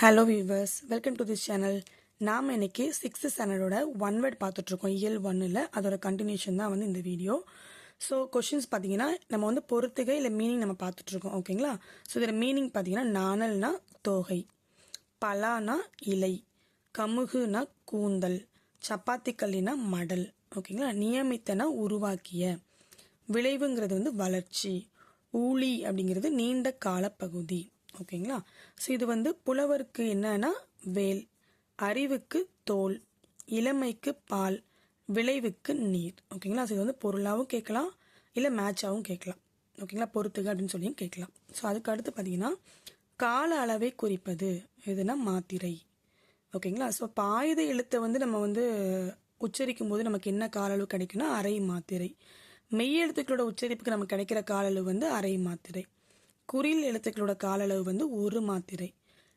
Hello viewers welcome to this channel நாம் இன்னைக்கு sixth ஸ்டாண்டர்டோட one word பார்த்துட்ருக்கோம். இயல் ஒன்னில் அதோட கண்டினியூஷன் தான் வந்து இந்த வீடியோ ஸோ கொஷின்ஸ் பார்த்தீங்கன்னா நம்ம வந்து பொறுத்துகை இல்லை மீனிங் நம்ம பார்த்துட்ருக்கோம். ஓகேங்களா ஸோ இதில் மீனிங் பார்த்தீங்கன்னா நாணல்னா தோகை. பலானா இலை. கமுகுனா கூந்தல். சப்பாத்தி கல்லினா மடல். ஓகேங்களா நியமித்தனா உருவாக்கிய. விளைவுங்கிறது வந்து வளர்ச்சி. ஊழி அப்படிங்கிறது நீண்ட காலப்பகுதி ஓகேங்களா? ஸோ இது வந்து புலவருக்கு என்னன்னா வேல் அறிவுக்கு தோல் இளமைக்கு பால் விளைவுக்கு நீர். ஓகேங்களா? ஸோ இது வந்து பொருளாகவும் கேட்கலாம் இல்லை மேட்சாகவும் கேட்கலாம். ஓகேங்களா? பொறுத்துக அப்படின்னு சொல்லியும் கேட்கலாம். ஸோ அதுக்கு அடுத்து பார்த்தீங்கன்னா கால அளவை குறிப்பது. எதுனா மாத்திரை. ஓகேங்களா? ஸோ பாயுத எழுத்தை வந்து நம்ம வந்து உச்சரிக்கும் போது நமக்கு என்ன கால அளவு கிடைக்குன்னா அரை மாத்திரை. மெய் எழுத்துக்களோட உச்சரிப்புக்கு நமக்கு கிடைக்கிற கால அளவு வந்து அரை மாத்திரை. குறில் எழுத்துக்களோட கால அளவு வந்து ஒரு மாத்திரை.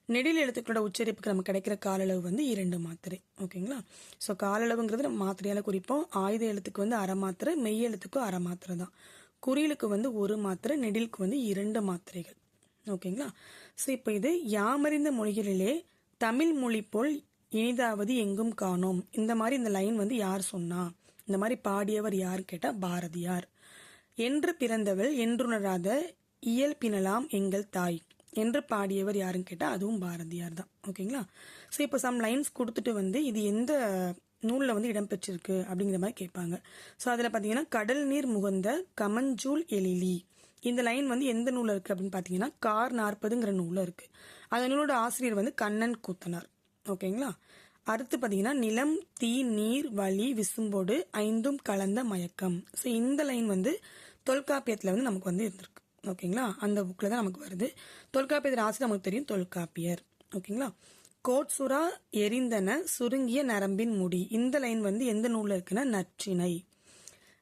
நெடில் எழுத்துக்களோட உச்சரிப்புக்கு நம்ம கிடைக்கிற காலளவு வந்து இரண்டு மாத்திரை. ஓகேங்களா? ஸோ காலளவுங்கிறது நம்ம மாத்திரையால் குறிப்போம். ஆயுத எழுத்துக்கு வந்து அரை மாத்திரை மெய் எழுத்துக்கும் அரை மாத்திரை தான். குறிலுக்கு வந்து ஒரு மாத்திரை நெடிலுக்கு வந்து இரண்டு மாத்திரைகள். ஓகேங்களா? ஸோ இப்போ இது யாமறிந்த மொழிகளிலே தமிழ் மொழி போல் இனிதாவது எங்கும் காணோம். இந்த மாதிரி இந்த லைன் வந்து யார் சொன்னா? இந்த மாதிரி பாடியவர் யார் கேட்டால் பாரதியார். என்று பிறந்தவள் என்றுணராத இயல்பினலாம் எங்கள் தாய் என்று பாடியவர் யாருன்னு கேட்டால் அதுவும் பாரதியார் தான். ஓகேங்களா? ஸோ இப்போ சம் லைன்ஸ் கொடுத்துட்டு வந்து இது எந்த நூலில் வந்து இடம்பெற்றிருக்கு அப்படிங்கிற மாதிரி கேட்பாங்க. ஸோ அதில் பார்த்தீங்கன்னா கடல் நீர் முகந்த கமஞ்சூல் எழிலி. இந்த லைன் வந்து எந்த நூலில் இருக்குது அப்படின்னு பார்த்தீங்கன்னா கார் நாற்பதுங்கிற நூலில் இருக்குது அந்த நூலோட ஆசிரியர் வந்து கண்ணன் கூத்தனார். ஓகேங்களா? அடுத்து பார்த்தீங்கன்னா நிலம் தீ நீர் வலி விசும்போடு ஐந்தும் கலந்த மயக்கம். ஸோ இந்த லைன் வந்து தொல்காப்பியத்தில் வந்து நமக்கு வந்து இருந்திருக்கு. ஓகேங்களா? அந்த புக்கில் தான் நமக்கு வருது. தொல்காப்பியர் ஆசிரியர் நமக்கு தெரியும் தொல்காப்பியர். ஓகேங்களா? கோட்சுரா எரிந்தன சுருங்கிய நரம்பின் முடி. இந்த லைன் வந்து எந்த நூலில் இருக்குன்னா நற்றினை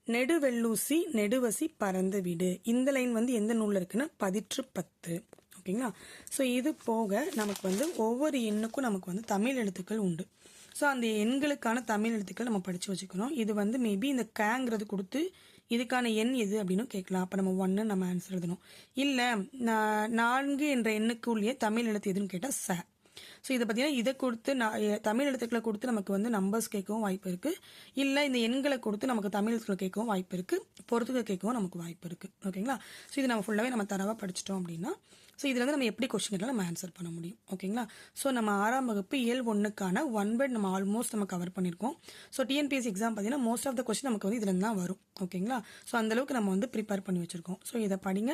நெடுவெல்லூசி நெடுவசி பறந்து விடு இந்த லைன் வந்து எந்த நூலில் இருக்குன்னா பதிற்று பத்து. ஓகேங்களா? ஸோ இது போக நமக்கு வந்து ஒவ்வொரு எண்ணுக்கும் நமக்கு வந்து தமிழ் எழுத்துக்கள் உண்டு. ஸோ அந்த எண்களுக்கான தமிழ் எழுத்துக்கள் நம்ம படித்து வச்சுக்கணும். இது வந்து மேபி இந்த கேங்கிறது கொடுத்து இதுக்கான எண் எது அப்படின்னு கேட்கலாம். அப்போ நம்ம ஒன்று நம்ம ஆன்சர் எழுதணும். இல்லை நான்கு என்ற எண்ணுக்குள்ளேயே தமிழ் எழுத்து எதுன்னு கேட்டால் ச. ஸோ இதை பார்த்தீங்கன்னா இதை கொடுத்து தமிழ் எழுத்துக்களை கொடுத்து நமக்கு வந்து நம்பர்ஸ் கேட்கவும் வாய்ப்பு இருக்குது இல்லை இந்த எண்களை கொடுத்து நமக்கு தமிழ் எழுத்துக்களை கேட்கவும் வாய்ப்பு இருக்குது பொறுத்துக்க கேட்கவும் நமக்கு வாய்ப்பு இருக்குது ஓகேங்களா? ஸோ இது நம்ம ஃபுல்லாகவே நம்ம தரவாக படிச்சிட்டோம் அப்படின்னா ஸோ இதில் வந்து நம்ம எப்படி கொஸ்டின் கேட்டாலும் நம்ம ஆன்சர் பண்ண முடியும். ஓகேங்களா ஸோ நம்ம ஆறாம் வகுப்பு இயல் ஒன்றுக்கான ஒன் வேர்ட் நம்ம ஆல்மோஸ்ட் நம்ம கவர் பண்ணியிருக்கோம் ஸோ டிஎன்பிஎஸ்சி எக்ஸாம் பார்த்தீங்கன்னா மோஸ்ட் ஆஃப் த கொஸ்டின் நமக்கு வந்து இதில் தான் வரும். ஓகேங்களா ஸோ அந்தளவுக்கு நம்ம வந்து ப்ரிப்பேர் பண்ணி வச்சிருக்கோம். ஸோ இதை படிங்க.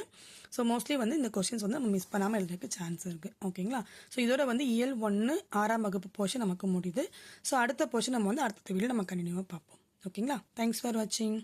ஸோ மோஸ்ட்லி வந்து இந்த கொஸ்டின்ஸ் வந்து நம்ம மிஸ் பண்ணாமல் எழுதுறதுக்கு சான்ஸ் இருக்குது ஓகேங்களா ஸோ இதோட வந்து இயல் ஒன்று ஆறாம் வகுப்பு போர்ஷன் நமக்கு முடியுது. ஸோ அடுத்த போர்ஷன் நம்ம வந்து அடுத்த வீடியோ நம்ம கண்டினியூவாக பார்ப்போம். ஓகேங்களா தேங்க்ஸ் ஃபார் வாட்சிங்